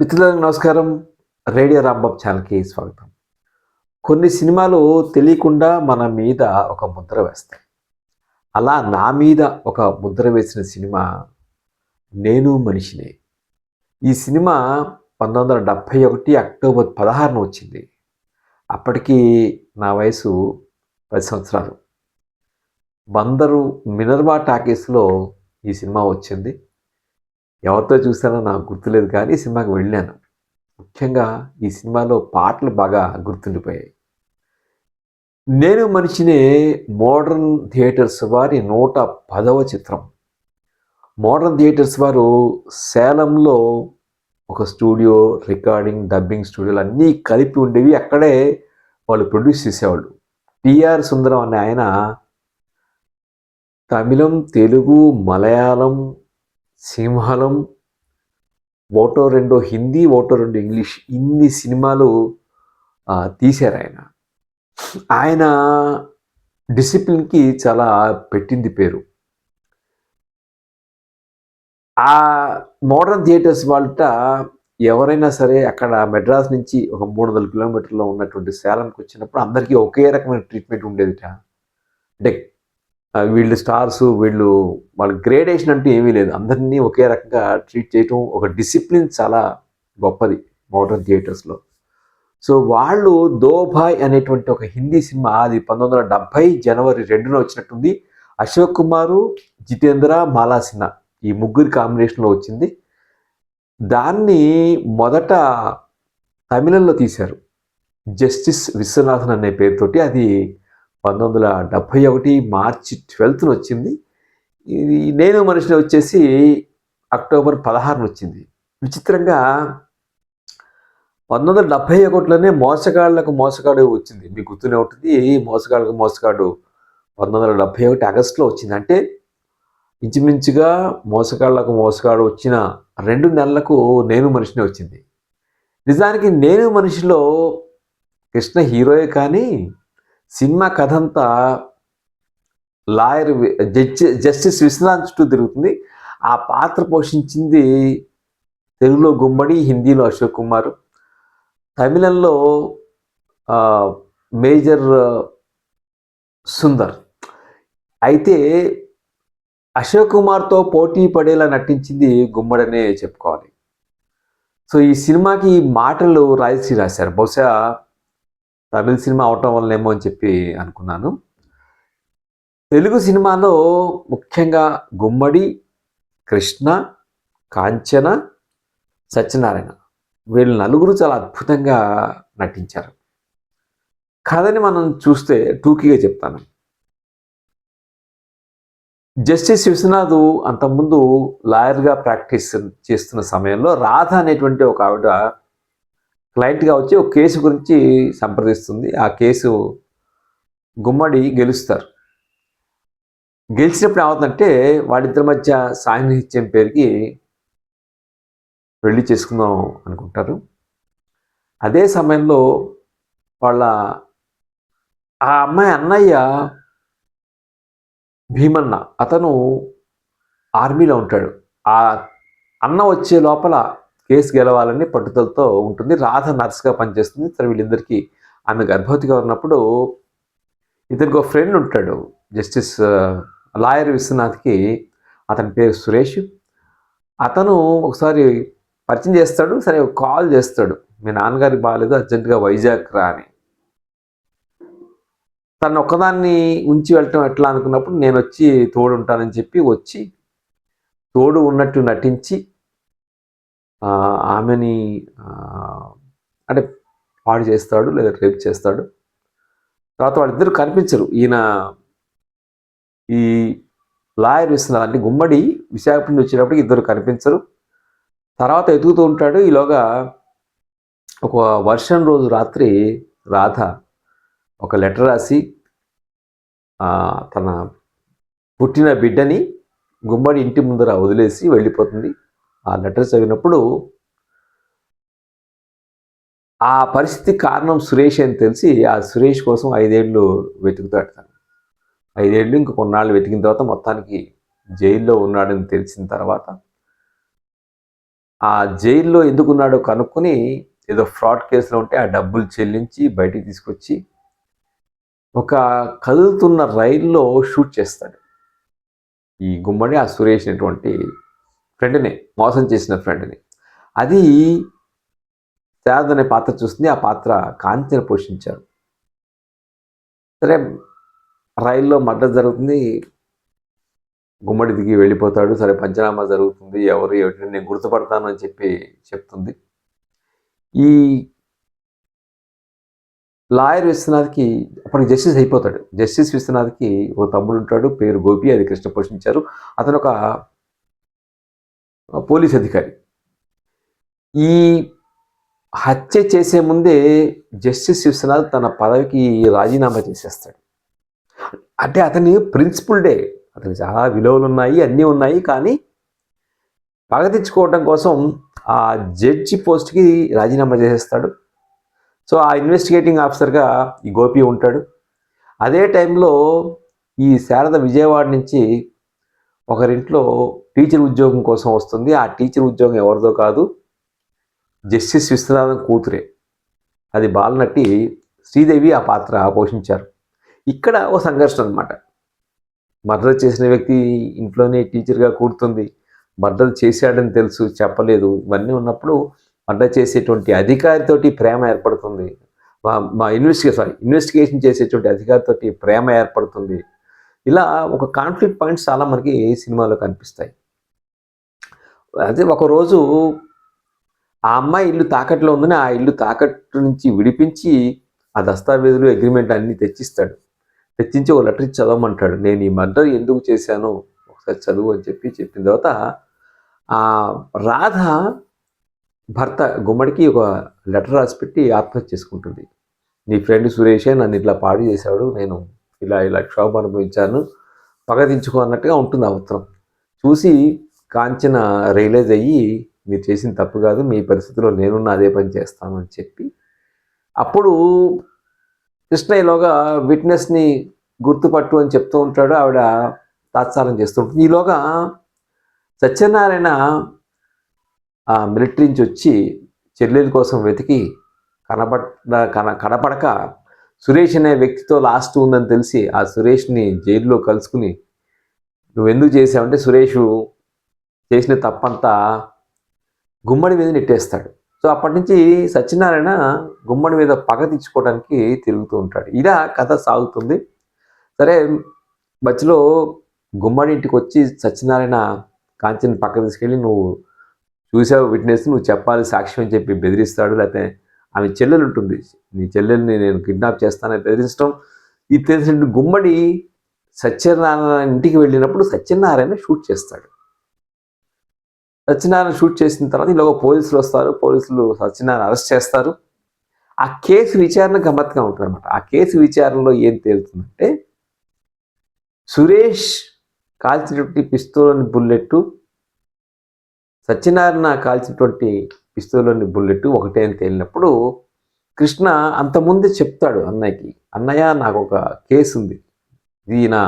మిత్రులకు నమస్కారం. రేడియో రాంబాబ్ ఛానల్కి స్వాగతం. కొన్ని సినిమాలు తెలియకుండా మన మీద ఒక ముద్ర వేస్తాయి. అలా నా మీద ఒక ముద్ర వేసిన సినిమా నేను మనిషినే. ఈ సినిమా పంతొమ్మిది వందల డెబ్భై ఒకటి అక్టోబర్ పదహారున వచ్చింది. అప్పటికి నా వయసు పది సంవత్సరాలు. బందరు మినర్వా టాకీస్లో ఈ సినిమా వచ్చింది. ఎవరితో చూసానో నాకు గుర్తులేదు కానీ సినిమాకి వెళ్ళాను. ముఖ్యంగా ఈ సినిమాలో పాటలు బాగా గుర్తుండిపోయాయి. నేను మనిషినే మోడర్న్ థియేటర్స్ వారి నూట పదవ చిత్రం. మోడర్న్ థియేటర్స్ వారు సేలంలో ఒక స్టూడియో రికార్డింగ్ డబ్బింగ్ స్టూడియోలు అన్నీ కలిపి ఉండేవి. అక్కడే వాళ్ళు ప్రొడ్యూస్ చేసేవాళ్ళు. టిఆర్ సుందరం అనే ఆయన తమిళం తెలుగు మలయాళం సింహళం ఓటో రెండో హిందీ ఓటో రెండు ఇంగ్లీష్ ఇన్ని సినిమాలు తీశారు ఆయన. ఆయన డిసిప్లిన్కి చాలా పెట్టింది పేరు. ఆ మోడర్న్ థియేటర్స్ వాళ్ళట ఎవరైనా సరే అక్కడ మెడ్రాస్ నుంచి ఒక మూడు వందల కిలోమీటర్లో ఉన్నటువంటి సేలంకి వచ్చినప్పుడు అందరికీ ఒకే రకమైన ట్రీట్మెంట్ ఉండేదిట. అంటే వీళ్ళు స్టార్స్ వీళ్ళు వాళ్ళ గ్రేడేషన్ అంటూ ఏమీ లేదు. అందరినీ ఒకే రకంగా ట్రీట్ చేయటం ఒక డిసిప్లిన్ చాలా గొప్పది మోడర్న్ థియేటర్స్లో సో వాళ్ళు దోభాయ్ అనేటువంటి ఒక హిందీ సినిమా అది పంతొమ్మిది వందల డెబ్బై జనవరి రెండున వచ్చినట్టుంది. అశోక్ కుమారు జితేంద్ర మాలా సిన్హా ఈ ముగ్గురి కాంబినేషన్లో వచ్చింది. దాన్ని మొదట తమిళంలో తీశారు. జస్టిస్ విశ్వనాథన్ అనే పేరుతోటి అది పంతొమ్మిది వందల డెబ్భై ఒకటి మార్చి ట్వెల్త్న వచ్చింది. ఇది నేను మనిషిని వచ్చేసి అక్టోబర్ పదహారున వచ్చింది. విచిత్రంగా పంతొమ్మిది వందల డెబ్భై ఒకటిలోనే మోసగాళ్ళకు మోసగాడు వచ్చింది. మీకు గుర్తునే ఉంటుంది మోసగాళ్ళకు మోసగాడు పంతొమ్మిది వందల డెబ్భై ఒకటి ఆగస్టులో వచ్చింది. అంటే ఇంచుమించుగా మోసగాళ్ళకు మోసగాడు వచ్చిన రెండు నెలలకు నేను మనిషిని వచ్చింది. నిజానికి నేను మనిషిలో కృష్ణ హీరోయే కానీ సినిమా కథ అంతా లాయర్ జడ్జి జస్టిస్ విశ్వనాథ్ చుట్టూ తిరుగుతుంది. ఆ పాత్ర పోషించింది తెలుగులో గుమ్మడి హిందీలో అశోక్ కుమార్. తమిళంలో మేజర్ సుందర్. అయితే అశోక్ కుమార్తో పోటీ పడేలా నటించింది గుమ్మడనే చెప్పుకోవాలి. సో ఈ సినిమాకి మాటలు రాయశ్రీ రాశారు. బహుశా తమిళ సినిమా అవటం వల్లనేమో అని చెప్పి అనుకున్నాను. తెలుగు సినిమాలో ముఖ్యంగా గుమ్మడి కృష్ణ కాంచన సత్యనారాయణ వీళ్ళు నలుగురు చాలా అద్భుతంగా నటించారు. కథని మనం చూస్తే టూకీగా చెప్తాను. జస్టిస్ విశ్వనాథ్ అంతకుముందు లాయర్గా ప్రాక్టీస్ చేస్తున్న సమయంలో రాధ అనేటువంటి ఒక ఆవిడ క్లయింట్గా వచ్చి ఒక కేసు గురించి సంప్రదిస్తుంది. ఆ కేసు గుమ్మడి గెలుస్తారు. గెలిచినప్పుడు ఏమవుతుందంటే వాళ్ళిద్దరి మధ్య సాన్నిహిత్యం పేరుకి పెళ్ళి చేసుకుందాం అనుకుంటారు. అదే సమయంలో వాళ్ళ ఆ అమ్మాయి అన్నయ్య భీమన్న అతను ఆర్మీలో ఉంటాడు. ఆ అన్న వచ్చే లోపల కేసు గెలవాలని పట్టుదలతో ఉంటుంది. రాధ నర్స్గా పనిచేస్తుంది. సరే వీళ్ళిద్దరికీ ఆమె గర్భవతిగా ఉన్నప్పుడు ఇతనికి ఒక ఫ్రెండ్ ఉంటాడు. జస్టిస్ లాయర్ విశ్వనాథ్కి అతని పేరు సురేష్. అతను ఒకసారి పరిచయం చేస్తాడు. సరే కాల్ చేస్తాడు. మీ నాన్నగారికి బాగాలేదు అర్జెంటుగా వైజాగ్ రా అని. తను ఒక్కదాన్ని ఉంచి వెళ్ళటం ఎట్లా అనుకున్నప్పుడు నేను వచ్చి తోడు ఉంటానని చెప్పి వచ్చి తోడు ఉన్నట్టు నటించి ఆమెని అంటే పాడు చేస్తాడు లేదా రేప్ చేస్తాడు. తర్వాత వాళ్ళిద్దరు కనిపించరు. ఈయన ఈ లాయర్ ఇస్తున్నారు అంటే గుమ్మడి విశాఖపట్నం వచ్చేటప్పటికి ఇద్దరు కనిపించరు. తర్వాత ఎదుగుతూ ఉంటాడు. ఈలోగా ఒక వర్షం రోజు రాత్రి రాధ ఒక లెటర్ రాసి తన పుట్టిన బిడ్డని గుమ్మడి ఇంటి ముందర వదిలేసి వెళ్ళిపోతుంది. ఆ లెటర్ చదివినప్పుడు ఆ పరిస్థితి కారణం సురేష్ అని తెలిసి ఆ సురేష్ కోసం ఐదేళ్ళు వెతుకుతాడు తను ఐదేళ్ళు ఇంక కొన్నాళ్ళు వెతికిన తర్వాత మొత్తానికి జైల్లో ఉన్నాడని తెలిసిన తర్వాత ఆ జైల్లో ఎందుకున్నాడో కనుక్కొని ఏదో ఫ్రాడ్ కేసులో ఉంటే ఆ డబ్బులు చెల్లించి బయటికి తీసుకొచ్చి ఒక కదులుతున్న రైల్లో షూట్ చేస్తాడు. ఈ గుమ్మడి ఆ సురేష్ అనేటువంటి ఫ్రెండ్ని మోసం చేసిన ఫ్రెండ్ని. అది శారద అనే పాత్ర చూస్తుంది ఆ పాత్ర కాంతిని పోషించారు. సరే రైల్లో మర్డర్ జరుగుతుంది. గుమ్మడి దిగి వెళ్ళిపోతాడు. సరే పంచనామా జరుగుతుంది. ఎవరు ఎవరిని నేను గుర్తుపడతాను అని చెప్పి చెప్తుంది. ఈ లాయర్ విశ్వనాథ్కి అప్పటికి జస్టిస్ అయిపోతాడు. జస్టిస్ విశ్వనాథ్కి ఓ తమ్ముడు ఉంటాడు పేరు గోపి అది కృష్ణ పోషించారు. అతను ఒక పోలీస్ అధికారి. ఈ హత్య చేసే ముందే జస్టిస్ విశ్వనాథ్ తన పదవికి రాజీనామా చేసేస్తాడు. అంటే అతని ప్రిన్సిపల్ డే అతని చాలా విలువలు ఉన్నాయి అన్నీ ఉన్నాయి కానీ పగ తెచ్చుకోవడం కోసం ఆ జడ్జి పోస్ట్కి రాజీనామా చేసేస్తాడు. సో ఆ ఇన్వెస్టిగేటింగ్ ఆఫీసర్గా ఈ గోపి ఉంటాడు. అదే టైంలో ఈ శారద విజయవాడ నుంచి ఒకరింట్లో టీచర్ ఉద్యోగం కోసం వస్తుంది. ఆ టీచర్ ఉద్యోగం ఎవరిదో కాదు జస్టిస్ విశ్వనాథన్ కూతురే. అది బాలనటి శ్రీదేవి ఆ పాత్ర పోషించారు. ఇక్కడ ఓ సంఘర్షణ అనమాట మర్డర్ చేసిన వ్యక్తి ఇంట్లోనే టీచర్గా కూర్తుంది మర్డర్ చేశాడని తెలుసు చెప్పలేదు. ఇవన్నీ ఉన్నప్పుడు మర్డర్ చేసేటువంటి అధికారితోటి ప్రేమ ఏర్పడుతుంది. మా మా ఇన్వెస్టిగే సారీ ఇన్వెస్టిగేషన్ చేసేటువంటి అధికారితోటి ప్రేమ ఏర్పడుతుంది. ఇలా ఒక కాన్ఫ్లిక్ట్ పాయింట్స్ చాలా మనకి సినిమాలో కనిపిస్తాయి. అదే ఒకరోజు ఆ అమ్మాయి ఇల్లు తాకట్లో ఉందని ఆ ఇల్లు తాకట్టు నుంచి విడిపించి ఆ దస్తావేజులు అగ్రిమెంట్ అన్నీ తెచ్చిస్తాడు. తెచ్చించి ఒక లెటర్ చదవమంటాడు. నేను ఈ మర్డర్ ఎందుకు చేశాను ఒకసారి చదువు అని చెప్పి చెప్పిన తర్వాత ఆ రాధ భర్త గుమ్మడికి ఒక లెటర్ రాసి పెట్టి ఆత్మహత్య చేసుకుంటుంది. నీ ఫ్రెండ్ సురేషే నన్ను ఇట్లా పాడు చేశాడు. నేను ఇలా ఇలా క్షోభ అనుభవించాను. పగదించుకో అన్నట్టుగా ఉంటుంది ఆ ఉత్తరం. చూసి కాంచన రియలైజ్ అయ్యి మీరు చేసిన తప్పు కాదు మీ పరిస్థితిలో నేనున్న అదే పని చేస్తాను అని చెప్పి అప్పుడు కృష్ణయ్యలోగా విట్నెస్ని గుర్తుపట్టు అని చెప్తూ ఉంటాడు. ఆవిడ తాత్సారం చేస్తూ ఉంటుంది. ఈలోగా సత్యనారాయణ ఆ మిలిటరీ నుంచి వచ్చి చెల్లెల కోసం వెతికి కనబడ కన కనపడక సురేష్ అనే వ్యక్తితో లాస్ట్ ఉందని తెలిసి ఆ సురేష్ని జైల్లో కలుసుకుని నువ్వెందుకు చేసావంటే సురేష్ చేసిన తప్పంతా గుమ్మడి మీద నెట్టేస్తాడు. సో అప్పటి నుంచి సత్యనారాయణ గుమ్మడి మీద పగ తెచ్చుకోవడానికి తిరుగుతూ ఉంటాడు. ఇలా కథ సాగుతుంది. సరే మధ్యలో గుమ్మడి ఇంటికి వచ్చి సత్యనారాయణ కాంచెని పక్క తీసుకెళ్ళి నువ్వు చూసావు విట్నెస్ నువ్వు చెప్పాలి సాక్ష్యం అని చెప్పి బెదిరిస్తాడు. లేకపోతే ఆమె చెల్లెలు ఉంటుంది. నీ చెల్లెల్ని నేను కిడ్నాప్ చేస్తానని బెదిరించడం ఇది తెలిసిన గుమ్మడి సత్యనారాయణ ఇంటికి వెళ్ళినప్పుడు సత్యనారాయణ షూట్ చేస్తాడు. సత్యనారాయణ షూట్ చేసిన తర్వాత ఇలాగ పోలీసులు వస్తారు పోలీసులు సత్యనారాయణ అరెస్ట్ చేస్తారు. ఆ కేసు విచారణ గమ్మత్తుగా ఉంటుందన్నమాట. ఆ కేసు విచారణలో ఏం తేలుతుందంటే సురేష్ కాల్చినటువంటి పిస్తూలని బుల్లెట్ సత్యనారాయణ కాల్చినటువంటి పిస్తూలని బుల్లెట్ ఒకటే అని తేలినప్పుడు కృష్ణ అంతముందే చెప్తాడు అన్నయ్యకి అన్నయ్య నాకు ఒక కేసు ఉంది ఇది నా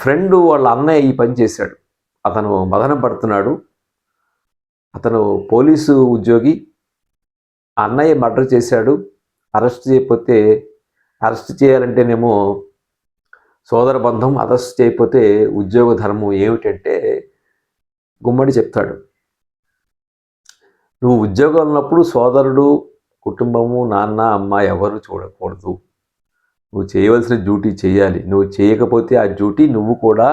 ఫ్రెండ్ వాళ్ళ అన్నయ్య ఈ పని చేశాడు. అతను మదనం పడుతున్నాడు. అతను పోలీసు ఉద్యోగి అన్నయ్య మర్డర్ చేశాడు. అరెస్ట్ చేయకపోతే అరెస్ట్ చేయాలంటేనేమో సోదర బంధం అరెస్ట్ చేయకపోతే ఉద్యోగ ధర్మం ఏమిటంటే గుమ్మడి చెప్తాడు. నువ్వు ఉద్యోగం ఉన్నప్పుడు సోదరుడు కుటుంబము నాన్న అమ్మ ఎవరు చూడకూడదు. నువ్వు చేయవలసిన డ్యూటీ చేయాలి. నువ్వు చేయకపోతే ఆ డ్యూటీ నువ్వు కూడా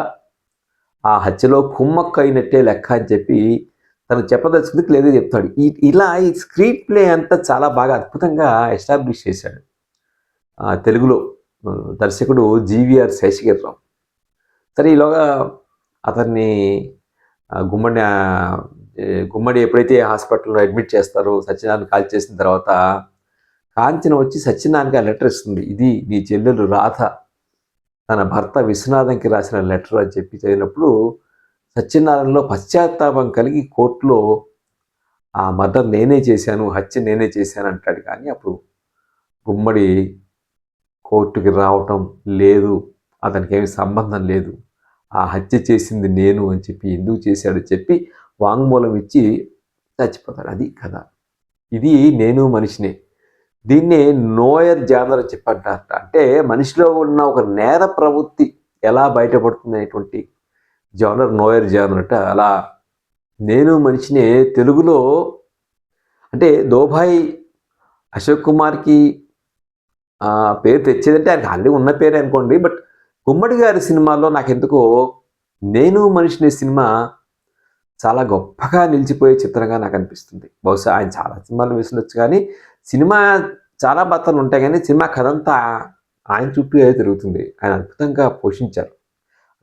ఆ హత్యలో కుమ్మక్క అయినట్టే లెక్క అని చెప్పి తను చెప్పదలుచుకుంది క్లియర్గా చెప్తాడు. ఈ ఇలా ఈ స్క్రీన్ ప్లే అంతా చాలా బాగా అద్భుతంగా ఎస్టాబ్లిష్ చేశాడు. తెలుగులో దర్శకుడు జీవీఆర్ శేషగిరిరావు. సరే ఈలోగా అతన్ని గుమ్మడి గుమ్మడి ఎప్పుడైతే హాస్పిటల్లో అడ్మిట్ చేస్తారో సత్యనారాయణ కాల్ చేసిన తర్వాత కాంచన వచ్చి సత్యనారాయణకి ఆ లెటర్ ఇస్తుంది. ఇది నీ చెల్లెలు రాధ తన భర్త విశ్వనాథంకి రాసిన లెటర్ అని చెప్పి చదివినప్పుడు సత్యనారాయణలో పశ్చాత్తాపం కలిగి కోర్టులో ఆ మర్డర్ నేనే చేశాను హత్య నేనే చేశాను అంటాడు. కానీ అప్పుడు గుమ్మడి కోర్టుకి రావటం లేదు అతనికి ఏమి సంబంధం లేదు. ఆ హత్య చేసింది నేను అని చెప్పి ఎందుకు చేశాడు చెప్పి వాంగ్మూలం ఇచ్చి చచ్చిపోతాడు. అది కథ. ఇది నేను మనిషినే. దీన్ని నోయర్ జానర్ చెప్పంటారట. అంటే మనిషిలో ఉన్న ఒక నేర ప్రవృత్తి ఎలా బయటపడుతుంది అనేటువంటి జానర్ నోయర్ జానర్ అట. అలా నేను మనిషిని తెలుగులో అంటే దోభాయ్ అశోక్ కుమార్కి పేరు తెచ్చేదంటే ఆయనకి ఆల్రెడీ ఉన్న పేరే అనుకోండి. బట్ గుమ్మడి గారి సినిమాలో నాకు ఎందుకో నేను మనిషిని సినిమా చాలా గొప్పగా నిలిచిపోయే చిత్రంగా నాకు అనిపిస్తుంది. బహుశా ఆయన చాలా సినిమాలు వేసినొచ్చు కానీ సినిమా చాలా బత్తలు ఉంటాయి కానీ సినిమా కథ అంతా ఆయన చుట్టూ తిరుగుతుంది. ఆయన అద్భుతంగా పోషించారు.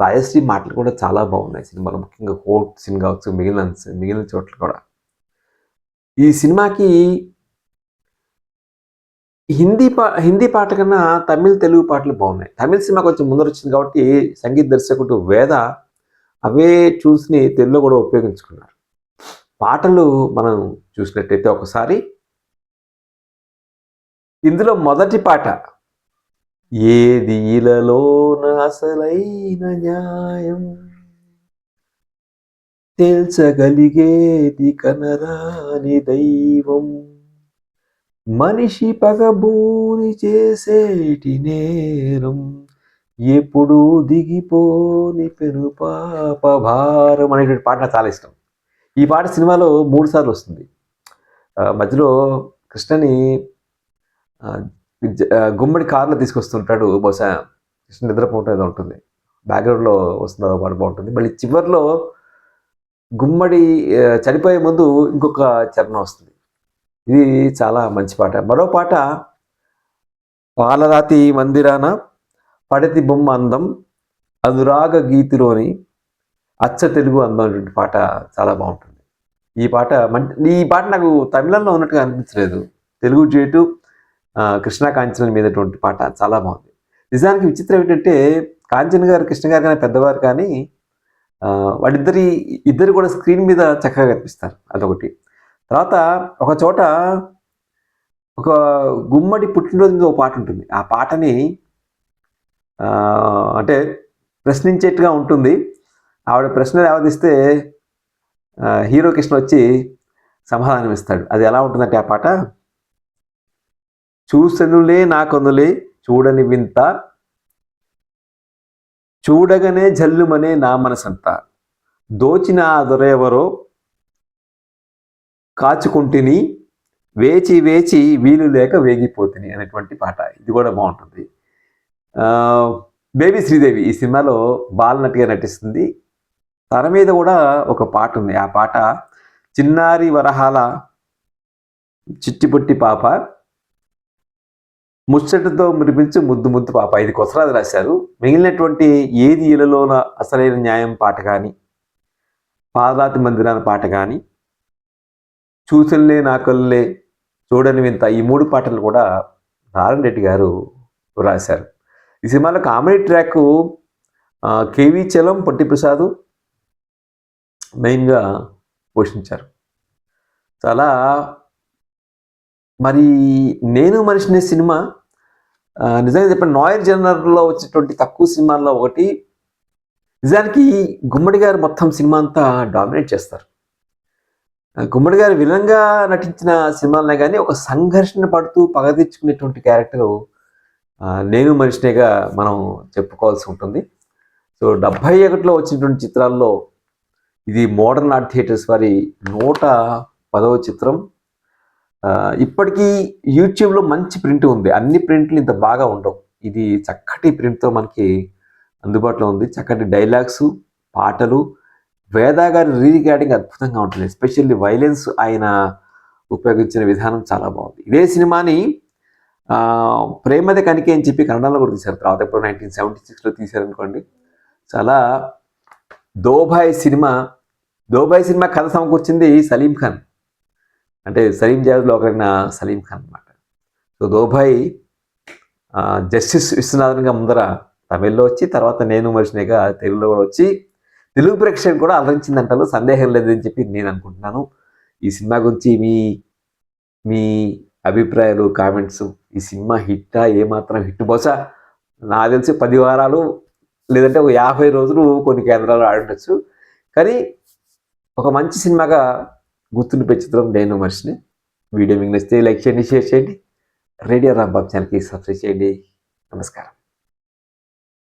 రాజశ్రీ మాటలు కూడా చాలా బాగున్నాయి సినిమాలో. ముఖ్యంగా కోర్ట్ సీన్ కావచ్చు మిగిలిన మిగిలిన చోట్ల కూడా. ఈ సినిమాకి హిందీ పా హిందీ పాట కన్నా తమిళ్ తెలుగు పాటలు బాగున్నాయి. తమిళ సినిమా కొంచెం ముందర వచ్చింది కాబట్టి సంగీత దర్శకుడు వేద అవే చూసి తెలుగులో కూడా ఉపయోగించుకున్నారు. పాటలు మనం చూసినట్టయితే ఒకసారి ఇందులో మొదటి పాట ఏది ఇలలోన అసలైన న్యాయం? తేల్చగలిగేది కనరాని దైవం? మనిషి పగబూని చేసేటి నేరం? ఎప్పుడు దిగిపోని పెను పాప భారం? అనేటువంటి పాట నాకు చాలా ఇష్టం. ఈ పాట సినిమాలో మూడు సార్లు వస్తుంది. మధ్యలో కృష్ణని గుమ్మడి కార్లో తీసుకొస్తుంటాడు బహుశా కృష్ణ నిద్రపోవటం ఏదో ఉంటుంది. బ్యాక్గ్రౌండ్లో వస్తుందో పాటు పాట బాగుంటుంది. మళ్ళీ చివరిలో గుమ్మడి చనిపోయే ముందు ఇంకొక చరణం వస్తుంది. ఇది చాలా మంచి పాట. మరో పాట పాలరాతి మందిరాన పడతి బొమ్మ అందం అనురాగ గీతిలోని అచ్చ తెలుగు అందం అనేటువంటి పాట చాలా బాగుంటుంది. ఈ పాట మం ఈ పాట నాకు తమిళంలో ఉన్నట్టుగా అనిపించలేదు. తెలుగు చేటు కృష్ణ కాంచన మీదటువంటి పాట చాలా బాగుంది. నిజానికి విచిత్రం ఏంటంటే కాంచన్ గారు కృష్ణ గారు కానీ పెద్దవారు కానీ వాడిద్దరి ఇద్దరు కూడా స్క్రీన్ మీద చక్కగా కనిపిస్తారు అదొకటి. తర్వాత ఒక చోట ఒక గుమ్మడి పుట్టినరోజు మీద ఒక పాట ఉంటుంది. ఆ పాటని అంటే ప్రశ్నించేట్టుగా ఉంటుంది. ఆవిడ ప్రశ్నలు ఆవదిస్తే హీరో కృష్ణ వచ్చి సమాధానం ఇస్తాడు. అది ఎలా ఉంటుందంటే ఆ పాట? చూసెనులే నాకొనులే చూడని వింత. చూడగానే జల్లుమనే నా మనసంత. దోచిన ఆ దొరెవరో కాచుకుంటుని వేచి వేచి వీలు లేక వేగిపోతుంది అనేటువంటి పాట. ఇది కూడా బాగుంటుంది. బేబీ శ్రీదేవి ఈ సినిమాలో బాలనటిగా నటిస్తుంది. తన మీద కూడా ఒక పాట ఉంది. ఆ పాట చిన్నారి వరహాల చిట్టిపుట్టి పాప. ముచ్చటతో మురిపించి ముద్దు ముద్దు పాప ఐదు కొసరాది రాశారు. మిగిలినటువంటి ఏది ఇలలోన అసలైన న్యాయం పాట కానీ పాదరాతి మందిరాన పాట కానీ చూసల్లే నాకల్లే చూడని వింత ఈ మూడు పాటలు కూడా నారాయణ రెడ్డి గారు రాశారు. ఈ సినిమాలో comedy track KV Chalam Potti Prasad మెయిన్గా పోషించారు. చాలా మరి నేను మనిషిని సినిమా నిజంగా చెప్పండి నాయర్ జనరల్లో వచ్చేటువంటి తక్కువ సినిమాల్లో ఒకటి నిజానికి గుమ్మడి గారు మొత్తం సినిమా అంతా డామినేట్ చేస్తారు. గుమ్మడి గారు విలన్గా నటించిన సినిమాలనే కానీ ఒక సంఘర్షణ పడుతూ పగ తెచ్చుకునేటువంటి క్యారెక్టరు నేను మనిషినేగా మనం చెప్పుకోవాల్సి ఉంటుంది. సో డెబ్భై ఒకటిలో వచ్చినటువంటి చిత్రాల్లో ఇది మోడర్న్ ఆర్ట్ థియేటర్స్ వారి నూట పదవ చిత్రం. ఇప్పటికీ యూట్యూబ్లో మంచి ప్రింట్ ఉంది. అన్ని ప్రింట్లు ఇంత బాగా ఉండవు. ఇది చక్కటి ప్రింట్తో మనకి అందుబాటులో ఉంది. చక్కటి డైలాగ్స్ పాటలు. వేదా గారి రీ రికార్డింగ్ అద్భుతంగా ఉంటుంది ఎస్పెషల్లీ వైలెన్స్ ఆయన ఉపయోగించిన విధానం చాలా బాగుంది. ఇదే సినిమాని ప్రేమద ప్రేమదే కనికే అని చెప్పి కన్నడలో కూడా తీశారు. తర్వాత ఎప్పుడు నైన్టీన్ సెవెంటీ సిక్స్లో తీశారనుకోండి. చాలా దోబాయ్ సినిమా దోబాయ్ సినిమా కథ సమకూర్చింది సలీం ఖాన్. అంటే సలీం జాజ్లో ఒకరిన సలీం ఖాన్ అన్నమాట. సో దోబాయ్ జస్టిస్ విశ్వనాథన్గా ముందర తమిళ్ళో వచ్చి తర్వాత నేను మనిషినిగా తెలుగులో కూడా వచ్చి తెలుగు ప్రేక్షకులు కూడా అలరించిందంటారు సందేహం లేదని చెప్పి నేను అనుకుంటున్నాను. ఈ సినిమా గురించి మీ మీ అభిప్రాయాలు కామెంట్స్ ఈ సినిమా హిట్టా ఏమాత్రం హిట్? బహుశా నాకు తెలిసి పది వారాలు లేదంటే ఒక యాభై రోజులు కొన్ని కేంద్రాలు ఆడుండొచ్చు. కానీ ఒక మంచి సినిమాగా గుర్తుండి చిత్రం డైనో మనిషిని వీడియో మీకు నచ్చితే లైక్ చేయండి షేర్ చేయండి. రేడియో రాంబాబు ఛానల్కి సబ్స్క్రైబ్ చేయండి. నమస్కారం.